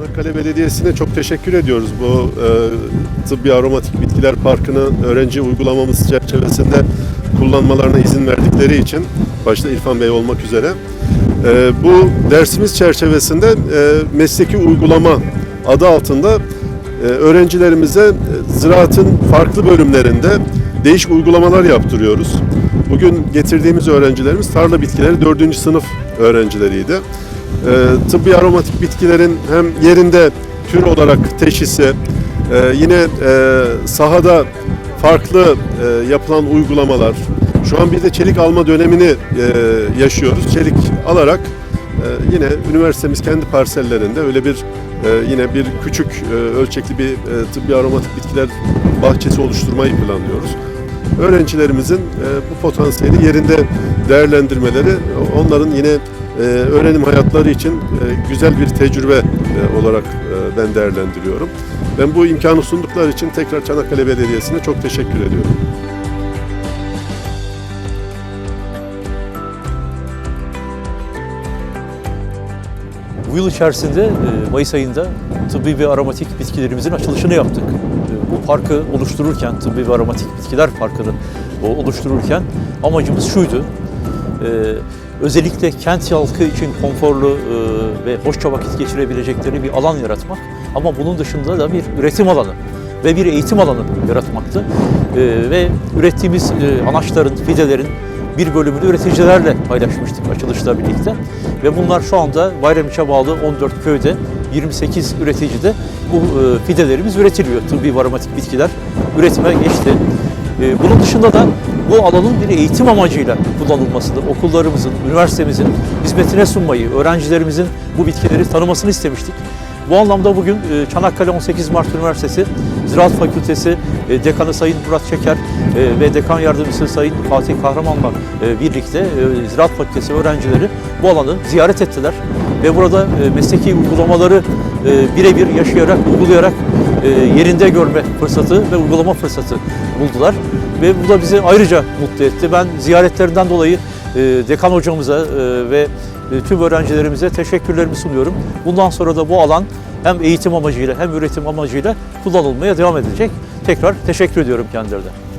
Çanakkale Belediyesi'ne çok teşekkür ediyoruz bu e, tıbbi aromatik bitkiler parkını öğrenci uygulamamız çerçevesinde kullanmalarına izin verdikleri için başta İrfan Bey olmak üzere e, bu dersimiz çerçevesinde e, mesleki uygulama adı altında e, öğrencilerimize e, ziraatın farklı bölümlerinde değişik uygulamalar yaptırıyoruz. Bugün getirdiğimiz öğrencilerimiz tarla bitkileri 4. sınıf öğrencileriydi. E, tıbbi aromatik bitkilerin hem yerinde tür olarak teşhisi, e, yine e, sahada farklı e, yapılan uygulamalar. Şu an bir de çelik alma dönemini e, yaşıyoruz. Çelik alarak e, yine üniversitemiz kendi parsellerinde öyle bir e, yine bir küçük e, ölçekli bir e, tıbbi aromatik bitkiler bahçesi oluşturmayı planlıyoruz. Öğrencilerimizin e, bu potansiyeli yerinde değerlendirmeleri onların yine e, öğrenim hayatları için e, güzel bir tecrübe e, olarak e, ben değerlendiriyorum. Ben bu imkanı sundukları için tekrar Çanakkale Belediyesi'ne çok teşekkür ediyorum. Bu yıl içerisinde Mayıs ayında tıbbi ve aromatik bitkilerimizin açılışını yaptık. Bu parkı oluştururken, tıbbi ve aromatik bitkiler parkını oluştururken amacımız şuydu. Özellikle kent halkı için konforlu e, ve hoşça vakit geçirebilecekleri bir alan yaratmak. Ama bunun dışında da bir üretim alanı ve bir eğitim alanı yaratmaktı. E, Ve ürettiğimiz e, anaçların, fidelerin bir bölümünü üreticilerle paylaşmıştık açılışla birlikte. Ve bunlar şu anda Bayramiç'e bağlı 14 köyde 28 üreticide bu fidelerimiz üretiliyor. Tıbbi ve aromatik bitkiler üretime geçti. Bunun dışında da bu alanın bir eğitim amacıyla kullanılmasını, okullarımızın, üniversitemizin hizmetine sunmayı, öğrencilerimizin bu bitkileri tanımasını istemiştik. Bu anlamda bugün e, Çanakkale 18 Mart Üniversitesi Ziraat Fakültesi e, Dekanı Sayın Murat Çeker e, ve Dekan Yardımcısı Sayın Fatih Kahraman'la birlikte Ziraat Fakültesi öğrencileri bu alanı ziyaret ettiler. Ve burada mesleki uygulamaları birebir yaşayarak, uygulayarak yerinde görme fırsatı ve uygulama fırsatı buldular. Ve bu da bizi ayrıca mutlu etti. Ben ziyaretlerinden dolayı e, dekan hocamıza e, ve e, tüm öğrencilerimize teşekkürlerimi sunuyorum. Bundan sonra da bu alan hem eğitim amacıyla hem üretim amacıyla kullanılmaya devam edecek. Tekrar teşekkür ediyorum kendilerine.